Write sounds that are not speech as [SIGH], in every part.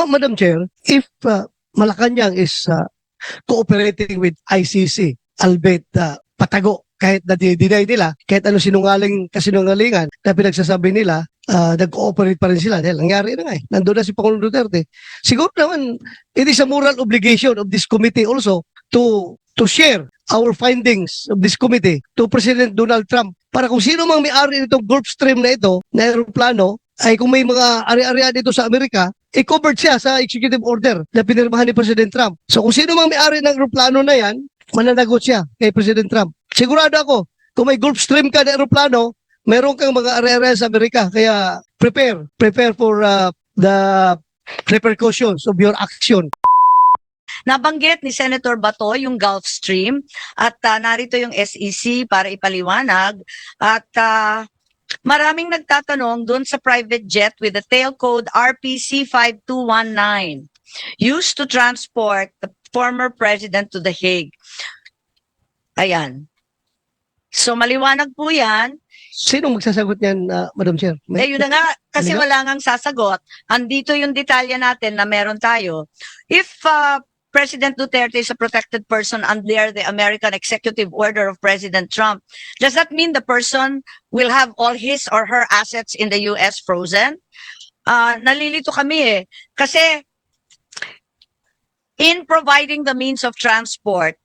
Ma- Madam Chair, if uh, Malacanang is uh, cooperating with ICC, albeit uh, patago, kahit na dinay nila, kahit ano sinungaling kasinungalingan na pinagsasabi nila, uh, nag-cooperate pa rin sila. Dahil nangyari na nga eh. Nandun na si Pangulong Duterte. Siguro naman, it is a moral obligation of this committee also to to share our findings of this committee to President Donald Trump para kung sino mang may-ari nitong Gulfstream na ito, na aeroplano, ay kung may mga ari-arian dito sa Amerika, i-covered siya sa executive order na pinirmahan ni President Trump. So kung sino mang may-ari ng aeroplano na yan, mananagot siya kay President Trump. Sigurado ako, kung may Gulfstream ka na aeroplano, meron kang mga ari-arian sa Amerika. Kaya prepare, prepare for uh, the repercussions of your action. Nabanggit ni Senator Bato yung Gulf Stream at ah, narito yung SEC para ipaliwanag at ah, maraming nagtatanong doon sa private jet with the tail code RPC 5219 used to transport the former president to The Hague. Ayan. So maliwanag po yan. Sino magsasagot niyan, uh, Madam Chair? May- Eh, yun na nga, kasi Ano wala ngang sasagot. Andito yung detalye natin na meron tayo. If uh, President Duterte is a protected person under the American executive order of President Trump, does that mean the person will have all his or her assets in the U.S. frozen? Uh, nalilito kami eh. Kasi in providing the means of transport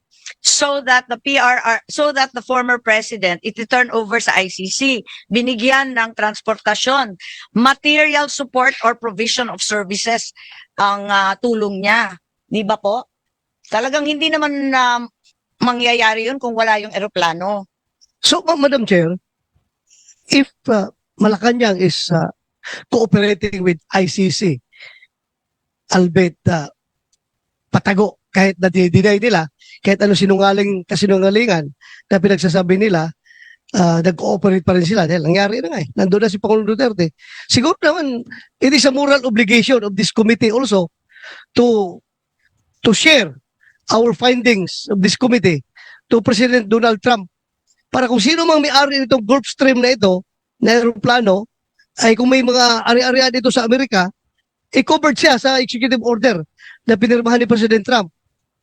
so that the PRR, so that the former president, it turn over sa ICC, binigyan ng transportasyon, material support or provision of services ang ah, tulong niya. Di ba po? Talagang hindi naman na mangyayari yun kung wala yung eroplano. So, Ma- Madam Chair, if uh, Malacanang is uh, cooperating with ICC, albeit uh, patago, kahit na dinay nila, kahit ano sinungaling kasinungalingan na pinagsasabi nila, uh, nag-cooperate pa rin sila. Dahil nangyari na nga eh. Nandun na si Pangulong Duterte. Siguro naman, it is a moral obligation of this committee also to to share our findings of this committee to President Donald Trump para kung sino mang may-ari nitong Gulfstream na ito, na aeroplano, ay kung may mga ari-arian dito sa Amerika, i-covered siya sa executive order na pinirmahan ni President Trump.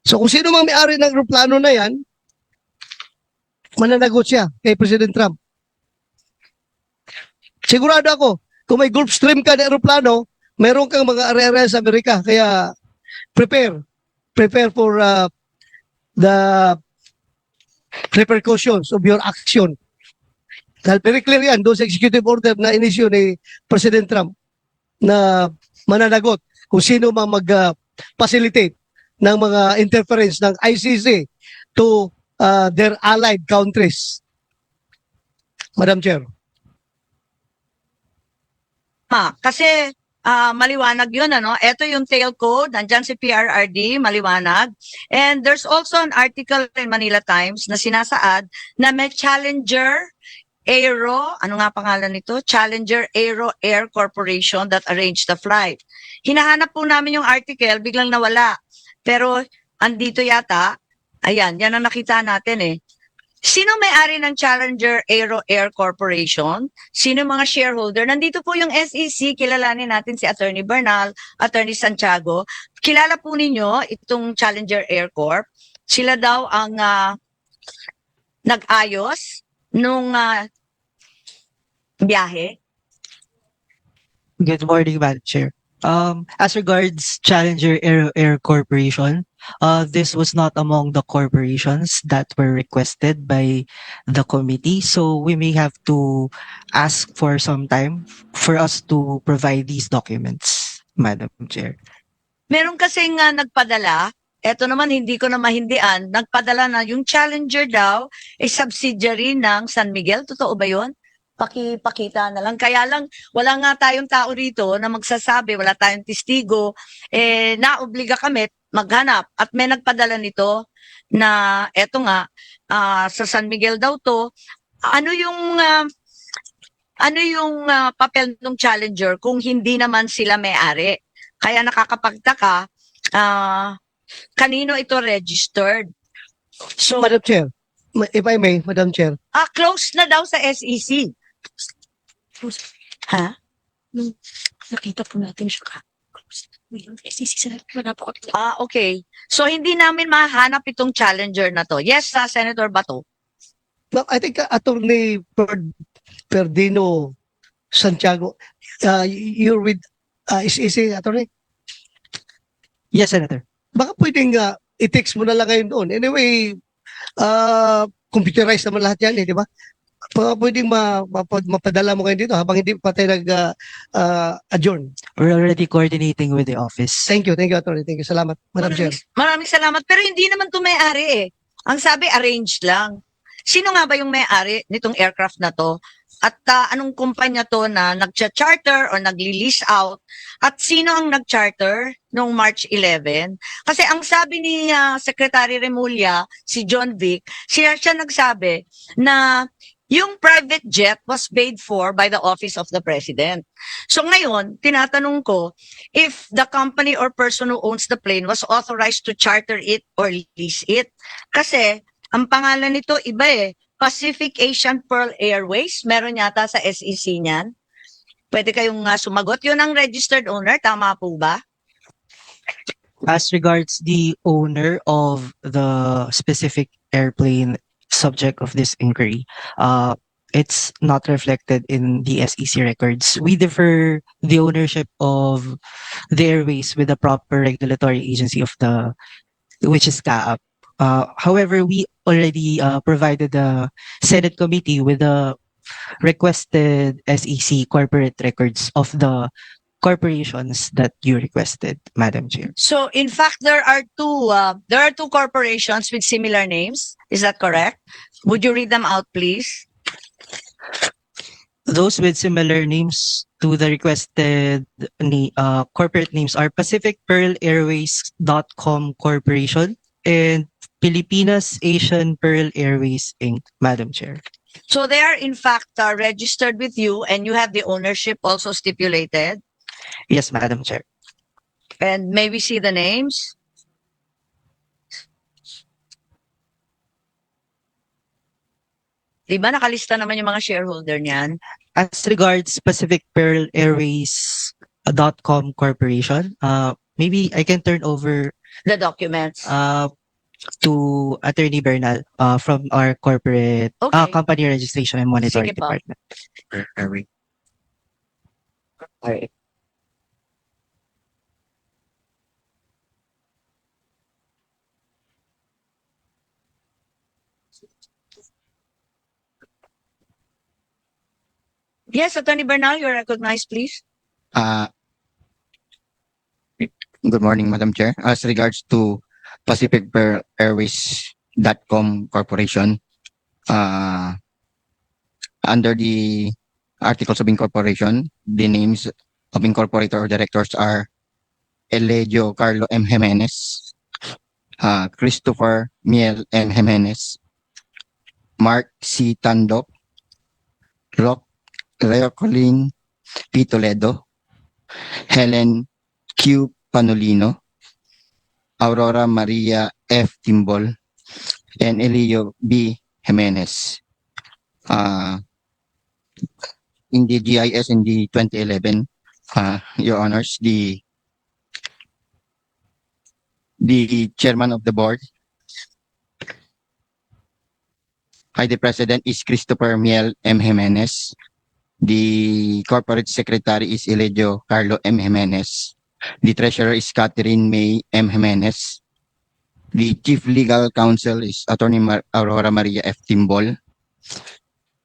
So kung sino mang may-ari ng aeroplano na yan, mananagot siya kay President Trump. Sigurado ako, kung may Gulfstream ka na aeroplano, meron kang mga ari-arian sa Amerika. Kaya prepare, prepare for uh, the repercussions of your action. Dahil very clear yan doon sa executive order na inisyo ni President Trump na mananagot kung sino mang mag-facilitate ng mga interference ng ICC to uh, their allied countries. Madam Chair. Ma, kasi ah, maliwanag yun, ano? Ito yung tail code, nandyan si PRRD, maliwanag. And there's also an article in Manila Times na sinasaad na may Challenger Aero, ano nga pangalan nito? Challenger Aero Air Corporation that arranged the flight. Hinahanap po namin yung article, biglang nawala. Pero andito yata, ayan, yan ang nakita natin eh. Sino may-ari ng Challenger Aero Air Corporation? Sino mga shareholder? Nandito po yung SEC, kilalanin natin si Attorney Bernal, Attorney Santiago. Kilala po ninyo itong Challenger Air Corp. Sila daw ang ah, nag-ayos nung ah, biyahe. Good morning, Madam Chair. Um, as regards Challenger Air, Air Corporation, uh, this was not among the corporations that were requested by the committee. So we may have to ask for some time for us to provide these documents, Madam Chair. Meron kasing nga nagpadala, eto naman hindi ko na mahindian, nagpadala na yung Challenger daw ay subsidiary ng San Miguel. Totoo ba yun? Pakipakita na lang. Kaya lang, wala nga tayong tao rito na magsasabi, wala tayong testigo, eh, naobliga kami maghanap. At may nagpadala nito na eto nga, ah, sa San Miguel daw to. Ano yung ah, ano yung ah, papel ng Challenger kung hindi naman sila may-ari? Kaya nakakapagtaka, ah, kanino ito registered? So, Madam Chair, if I may, Madam Chair, ah, close na daw sa SEC. Ha? Nakita po natin siya ka. Wala po ako. Ah, okay. So hindi namin mahanap itong challenger na to. Yes, sa Senator Bato. Well, I think uh, Attorney Per- Perdino Santiago, uh, you're with uh, SEC, Attorney? Yes, Senator. Baka pwedeng uh, i-text mo na lang ngayon doon. Anyway, uh, computerized naman lahat yan, eh, di ba? Baka pwedeng ma, mapa- mapadala mo ngayon dito habang hindi pa tayo nag-adjourn. We're already coordinating with the office. thank you, thank you, Attorney. Thank you. Salamat, Madam Chair. Maraming, maraming salamat. Pero hindi naman to may-ari eh. Ang sabi, arranged lang. Sino nga ba yung may-ari nitong aircraft na to? At ah, anong kumpanya to na nag-charter or nagli-lease out? At sino ang nag-charter noong March 11? Kasi ang sabi ni ah, Secretary Remulla, si John Vic, siya siya nagsabi na yung private jet was paid for by the office of the president. So ngayon, tinatanong ko, if the company or person who owns the plane was authorized to charter it or lease it. Kasi, ang pangalan nito iba eh, Pacific Asian Pearl Airways. Meron yata sa SEC niyan. Pwede kayong uh, sumagot. Yun ang registered owner, tama po ba? As regards the owner of the specific airplane subject of this inquiry, uh, it's not reflected in the SEC records. We defer the ownership of the airways with the proper regulatory agency of the, which is CAAP. Uh, however, we already uh, provided the Senate committee with the requested SEC corporate records of the corporations that you requested, Madam Chair. So, in fact, there are two, uh, there are two corporations with similar names. Is that correct? Would you read them out, please? Those with similar names to the requested uh, corporate names are Pacific Pearl Airways.com Corporation and Pilipinas Asian Pearl Airways Inc., Madam Chair. So they are in fact uh, registered with you and you have the ownership also stipulated. Yes, Madam Chair. And may we see the names? Di ba nakalista naman yung mga shareholder niyan? As regards Pacific Pearl Airways.com Corporation, uh, maybe I can turn over The documents. uh, to Attorney Bernal uh, from our corporate uh, Okay. company registration and monitoring Sige po. department. Alright. Yes, Attorney Bernal, you're recognized, please. Uh, Good morning, Madam Chair. As regards to Pacific Pearl Airways.com Corporation, uh, under the Articles of Incorporation, the names of incorporator or directors are Elegio Carlo M. Jimenez, uh, Christopher Miel M. Jimenez, Mark C. Tandok, Rock Leocolin P. Toledo, Helen Q. Panolino, Aurora Maria F. Timbol, and Elio B. Jimenez. Uh, in the GIS in the 2011, uh, Your Honors, the the chairman of the board, hi, the president is Christopher Miel M. Jimenez. The corporate secretary is Elegio Carlo M. Jimenez. The treasurer is Catherine May M. Jimenez. The chief legal counsel is Attorney Mar- Aurora Maria F. Timbol.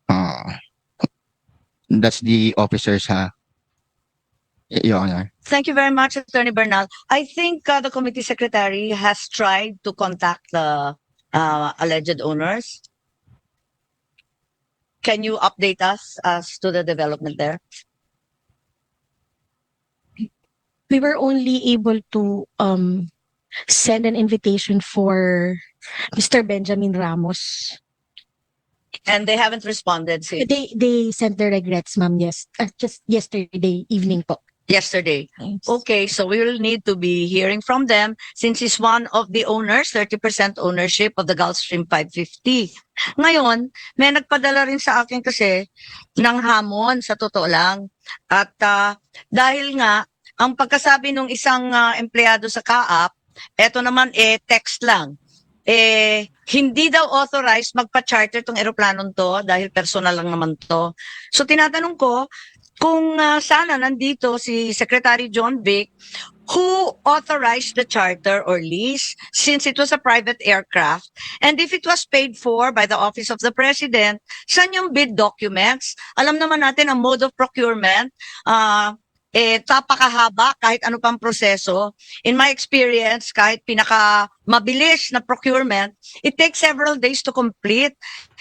Uh, that's the officers, ha, Your Honor. Thank you very much, Attorney Bernal. I think uh, the committee secretary has tried to contact the uh, alleged owners. Can you update us as to the development there? We were only able to um send an invitation for Mr. Benjamin Ramos. And they haven't responded since They they sent their regrets, ma'am, yes. Uh, just yesterday evening po. Yesterday. Okay, so we will need to be hearing from them since he's one of the owners, 30% ownership of the Gulfstream 550. Ngayon, may nagpadala rin sa akin kasi ng hamon sa totoo lang. At ah, dahil nga ang pagkasabi ng isang ah, empleyado sa kaap, eto naman eh text lang. Eh hindi daw authorized magpa-charter tong eroplanong to dahil personal lang naman to. So tinatanong ko kung ah, sana nandito si Secretary John Vic who authorized the charter or lease since it was a private aircraft and if it was paid for by the office of the president saan yung bid documents? Alam naman natin ang mode of procurement ah eh tapakahaba kahit ano pang proseso. In my experience kahit pinaka mabilis na procurement it takes several days to complete.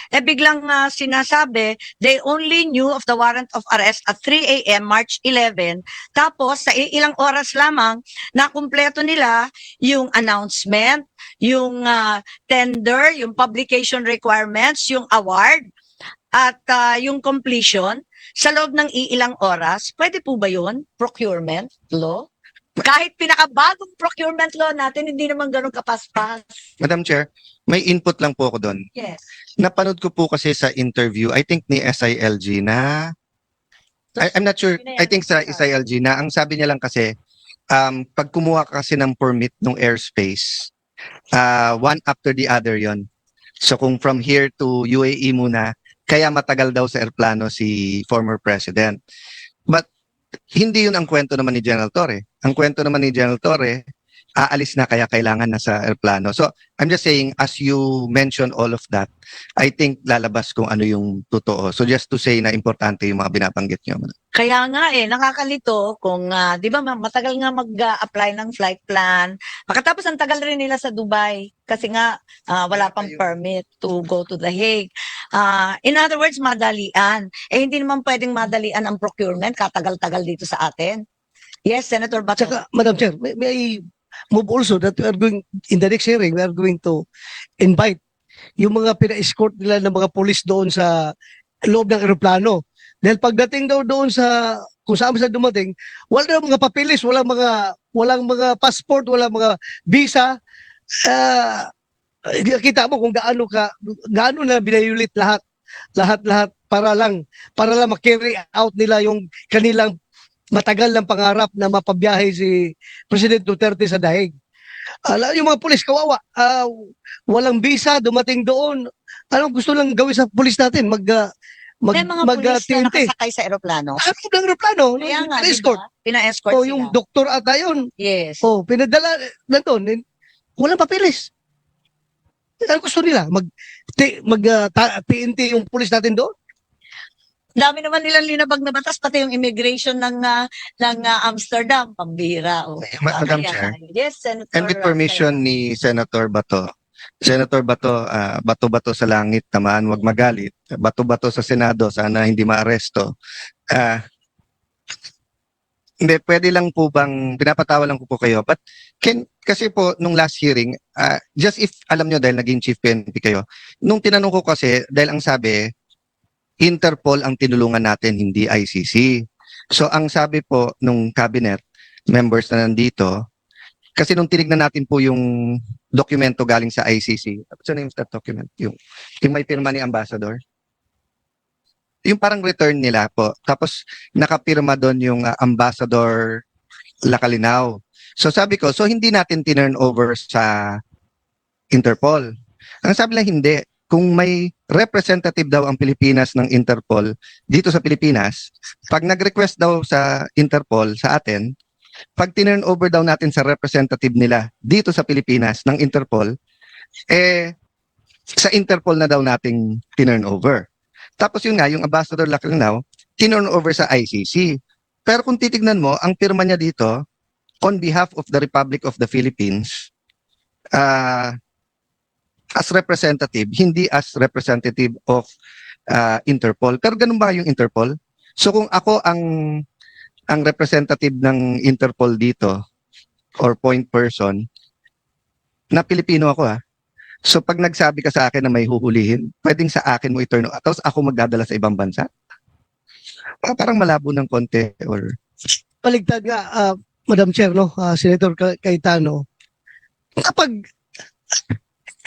Eh biglang ah, sinasabi they only knew of the warrant of arrest at 3 a.m. March 11 tapos sa ilang oras lamang na kumpleto nila yung announcement yung ah, tender yung publication requirements yung award at ah, yung completion sa loob ng iilang oras, pwede po ba yun? Procurement law? Kahit pinakabagong procurement law natin, hindi naman ganun kapaspas. Madam Chair, may input lang po ako doon. Yes. Napanood ko po kasi sa interview, I think ni SILG na, I, I'm not sure, I think sa SILG na, ang sabi niya lang kasi, um, pag kumuha ka kasi ng permit ng airspace, uh, one after the other yon. So kung from here to UAE muna, kaya matagal daw sa airplano si former president. But hindi yun ang kwento naman ni General Torre. Ang kwento naman ni General Torre, aalis na kaya kailangan na sa airplano. So I'm just saying, as you mentioned all of that, I think lalabas kung ano yung totoo. So just to say na importante yung mga binabanggit niyo. Kaya nga eh, nakakalito kung, ah, di ba ma- matagal nga mag-apply ng flight plan. Makatapos ang tagal rin nila sa Dubai kasi nga ah, wala pang permit to go to The Hague. Ah, in other words, madalian. Eh hindi naman pwedeng madalian ang procurement, katagal-tagal dito sa atin. Yes, Senator Bato. Tsaka, Madam Chair, may, may move also that we are going, in the next hearing, we are going to invite yung mga pina-escort nila ng mga polis doon sa loob ng eroplano. Dahil pagdating daw doon sa kung saan sila dumating, wala daw mga papilis, walang mga walang mga passport, walang mga visa. Ah, kita mo kung gaano ka gaano na binayulit lahat lahat lahat para lang para lang ma-carry out nila yung kanilang matagal ng pangarap na mapabiyahe si President Duterte sa daig. Ala, yung mga pulis kawawa, ah, walang visa, dumating doon. Anong gusto lang gawin sa pulis natin? Mag, ah, mag, May mga mag pulis ah, na TNT. nakasakay sa eroplano. Ano ng aeroplano? Kaya nga, escort. Pina-escort O sila. yung doktor ata yun. yes. O, pinadala na doon. Eh, Walang papilis. Ano gusto nila? Mag, ti, mag ah, ta- TNT yung pulis natin doon? Dami naman nilang linabag na batas, pati yung immigration ng ah, ng ah, Amsterdam, pambira. Oh. Ma- Madam Chair. Yes, Senator. And with permission ni Senator Bato, Senator Bato, ah, bato-bato sa langit naman, wag magalit. Bato-bato sa Senado, sana hindi maaresto. Ah, hindi, pwede lang po bang, pinapatawa lang ko po kayo, but can, kasi po, nung last hearing, ah, just if, alam nyo, dahil naging chief PNP kayo, nung tinanong ko kasi, dahil ang sabi, Interpol ang tinulungan natin, hindi ICC. So, ang sabi po nung cabinet members na nandito, kasi nung tinignan natin po yung dokumento galing sa ICC, what's the name of that document? Yung, yung may pirma ni Ambassador? Yung parang return nila po. Tapos nakapirma doon yung ah, Ambassador Lacalinaw. So sabi ko, so hindi natin tinurn over sa Interpol. Ang sabi lang hindi. Kung may representative daw ang Pilipinas ng Interpol dito sa Pilipinas, pag nag-request daw sa Interpol sa atin, pag tinurn over daw natin sa representative nila dito sa Pilipinas ng Interpol, eh, sa Interpol na daw nating tinurn over. Tapos yun nga, yung Ambassador Laclinaw, tinurn over sa ICC. Pero kung titignan mo, ang pirma niya dito, on behalf of the Republic of the Philippines, uh, as representative, hindi as representative of uh, Interpol. Pero ganun ba yung Interpol? So kung ako ang ang representative ng Interpol dito or point person na Pilipino ako ha. So pag nagsabi ka sa akin na may huhulihin, pwedeng sa akin mo i-turn. Tapos ako magdadala sa ibang bansa. Pa- Parang malabo ng konti or Paligtad nga, ah, Madam Chair, no, ah, Senator Ca- Cayetano, kapag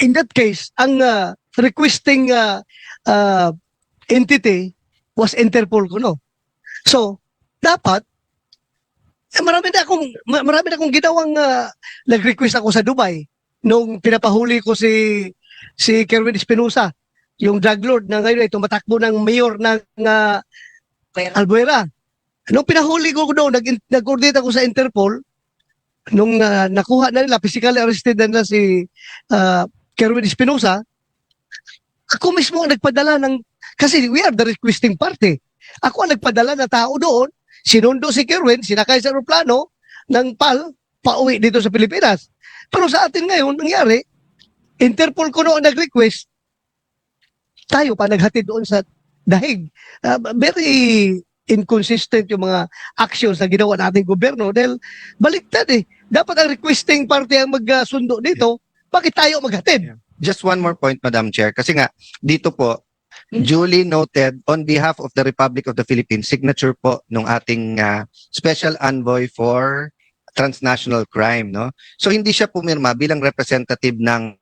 in that case, ang ah, requesting ah, ah, entity was Interpol ko, no? So, dapat, Eh, marami na akong ma- marami na akong ginawang ah, nag-request ako sa Dubai nung pinapahuli ko si si Kerwin Espinosa, yung drug lord na ngayon ay tumatakbo ng mayor ng Pero, Albuera. Nung pinahuli ko doon, nag nag-coordinate ako sa Interpol, nung ah, nakuha na nila, physically arrested na nila si ah, Kerwin Espinosa, ako mismo ang nagpadala ng, kasi we are the requesting party. Ako ang nagpadala na tao doon, sinundo si Kerwin, sinakay sa aeroplano ng PAL, pauwi dito sa Pilipinas. Pero sa atin ngayon, nangyari, Interpol ko noon nag-request, tayo pa naghatid doon sa dahig. Ah, very inconsistent yung mga actions na ginawa nating gobyerno dahil baliktad eh. Dapat ang requesting party ang magsundo dito, bakit tayo maghatid? Just one more point, Madam Chair. Kasi nga, dito po, duly noted on behalf of the Republic of the Philippines, signature po nung ating ah, Special Envoy for Transnational Crime, no? So hindi siya pumirma bilang representative ng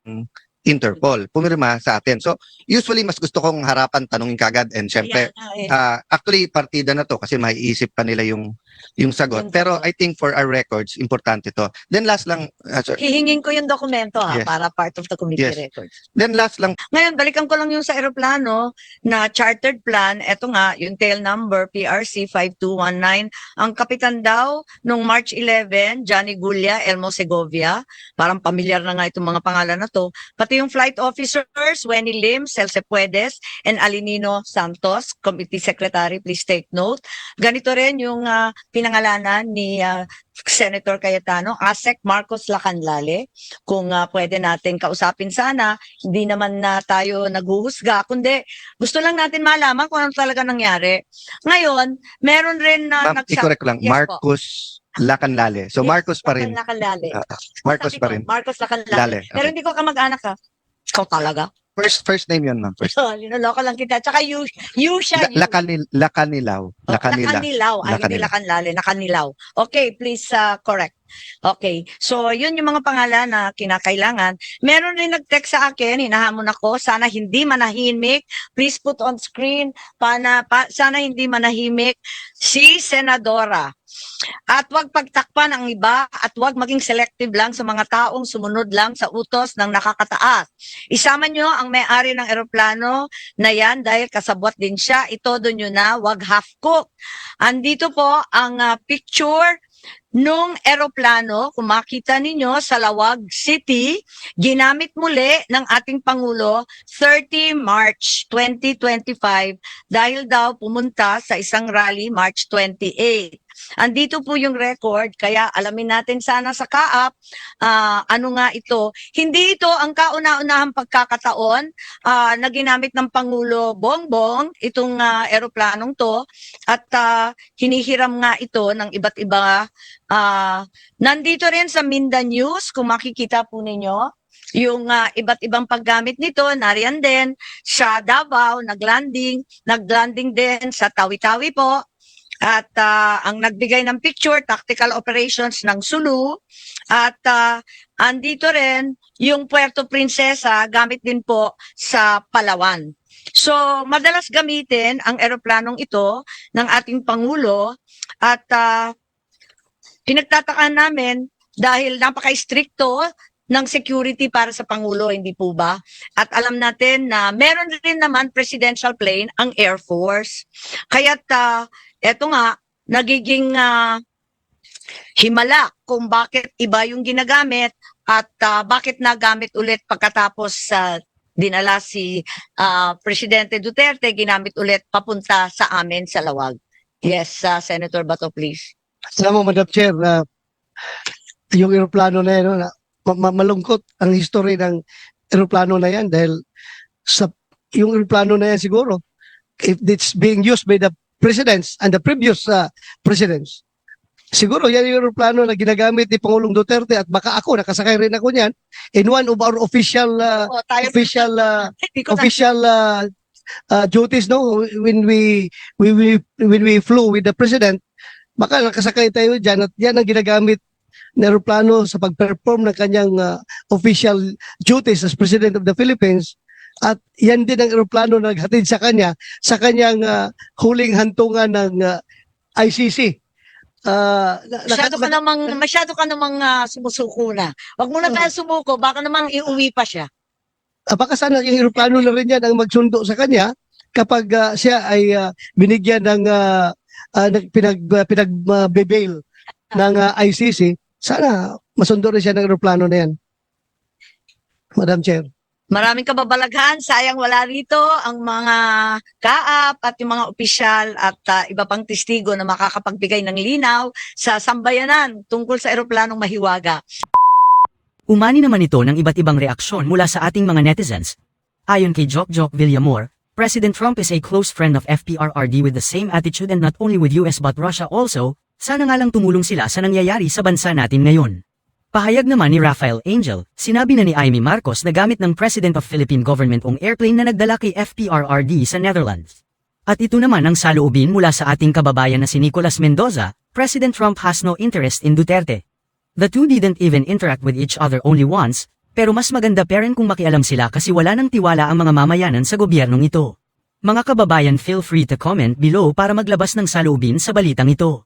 Interpol. Pumirma sa atin. So usually mas gusto kong harapan tanungin kagad and syempre ah, actually partida na to kasi maiisip pa nila yung yung sagot. Pero. I think for our records importante to. Then last lang ah, sir. hihingin ko yung dokumento ha, Yes. para part of the committee Yes. records. Then last lang Ngayon, balikan ko lang yung sa aeroplano na chartered plan. Ito nga, yung tail number, PRC 5219. Ang kapitan daw, nung March 11, Johnny Gulia, Elmo Segovia. Parang pamilyar na nga itong mga pangalan na to. Pati yung flight officers, Wenny Lim, Celce Puedes, and Alinino Santos, Committee Secretary, please take note. Ganito rin yung ah, pinangalanan ni ah, Senator Cayetano, ASEC Marcos Lacanlale. Kung ah, pwede natin kausapin sana, hindi naman na tayo naghuhusga, kundi gusto lang natin malaman kung ano talaga nangyari. Ngayon, meron rin na ma'am, i-correct ko lang Yes po. Marcos Lacanlale. So Yes, Marcos pa rin. Lacanlale. Ah, Marcos Sabi pa ko, rin. Marcos Lacanlale. Lale. Pero Okay. hindi ko kamag-anak ka. Ikaw talaga. First first name 'yun, ma'am. First. Linaloko lang kita. Tsaka you, you siya. La, Lacanil, Lacanilaw. Oh, Lacanila. Nakanilaw. Ay, hindi Lacanila. Lacanlale. Nakanilaw. Okay, please uh, correct. Okay. So, yun yung mga pangalan na kinakailangan. Meron rin nag-text sa akin, hinahamon ako, sana hindi manahimik. Please put on screen, pana, pa, sana hindi manahimik si Senadora. At wag pagtakpan ang iba at wag maging selective lang sa mga taong sumunod lang sa utos ng nakakataas. Isama nyo ang may-ari ng eroplano na yan dahil kasabwat din siya. Itodo nyo na, wag half-cook. Andito po ang ah, picture nung eroplano, kung makita ninyo sa Lawag City, ginamit muli ng ating Pangulo 30 March 2025 dahil daw pumunta sa isang rally March 28. Andito po yung record, kaya alamin natin sana sa kaap ah, ano nga ito. Hindi ito ang kauna-unahang pagkakataon ah, na ginamit ng Pangulo Bongbong itong ah, eroplanong to at ah, hinihiram nga ito ng iba't iba. ah, nandito rin sa Minda News, kung makikita po ninyo, yung ah, iba't ibang paggamit nito, nariyan din sa Davao, naglanding, naglanding din sa Tawi-Tawi po. At ah, ang nagbigay ng picture, tactical operations ng Sulu. At ah, andito rin yung Puerto Princesa, gamit din po sa Palawan. So, madalas gamitin ang eroplanong ito ng ating Pangulo at ah, pinagtatakaan namin dahil napaka-stricto ng security para sa Pangulo, hindi po ba? At alam natin na meron rin naman presidential plane ang Air Force. Kaya't ah, eto nga, nagiging ah, himala kung bakit iba yung ginagamit at ah, bakit nagamit ulit pagkatapos sa dinala si ah, Presidente Duterte, ginamit ulit papunta sa amin sa Lawag. Yes, ah, Senator Bato, please. Alam mo, Madam Chair, na yung aeroplano na yan, no, ma- ma- malungkot ang history ng aeroplano na yan dahil sa yung aeroplano na yan siguro, if it's being used by the presidents and the previous uh, presidents, siguro yan yung aeroplano na ginagamit ni Pangulong Duterte at baka ako, nakasakay rin ako niyan in one of our official uh, Oh, tayo, official uh, [LAUGHS] official uh, uh, duties no? When we we, we when we flew with the president baka nakasakay tayo diyan at yan ang ginagamit na eroplano sa pag-perform ng kanyang uh, official duties as President of the Philippines at yan din ang eroplano na naghatid sa kanya sa kanyang uh, huling hantungan ng uh, ICC ah, na- Masyado ka namang, masyado ka namang ah, sumusuko na. Wag mo na kaya sumuko, baka naman iuwi pa siya. Ah, baka sana yung eroplano na rin yan ang magsundo sa kanya kapag ah, siya ay ah, binigyan ng ah, ah, ng pinag uh, pinagbe-bail ng ah, ICC sana masundo rin siya ng eroplano na yan. Madam Chair Maraming kababalaghan, sayang wala rito ang mga kaap at yung mga opisyal at ah, iba pang testigo na makakapagbigay ng linaw sa sambayanan tungkol sa eroplanong mahiwaga. Umani naman ito ng iba't ibang reaksyon mula sa ating mga netizens. Ayon kay Jock Jock Villamor, President Trump is a close friend of FPRRD with the same attitude and not only with US but Russia also, sana nga lang tumulong sila sa nangyayari sa bansa natin ngayon. Pahayag naman ni Rafael Angel, sinabi na ni Amy Marcos na gamit ng President of Philippine Government ang airplane na nagdala kay FPRRD sa Netherlands. At ito naman ang saloobin mula sa ating kababayan na si Nicolas Mendoza, President Trump has no interest in Duterte. The two didn't even interact with each other only once, pero mas maganda pa rin kung makialam sila kasi wala nang tiwala ang mga mamayanan sa gobyernong ito. Mga kababayan feel free to comment below para maglabas ng saloobin sa balitang ito.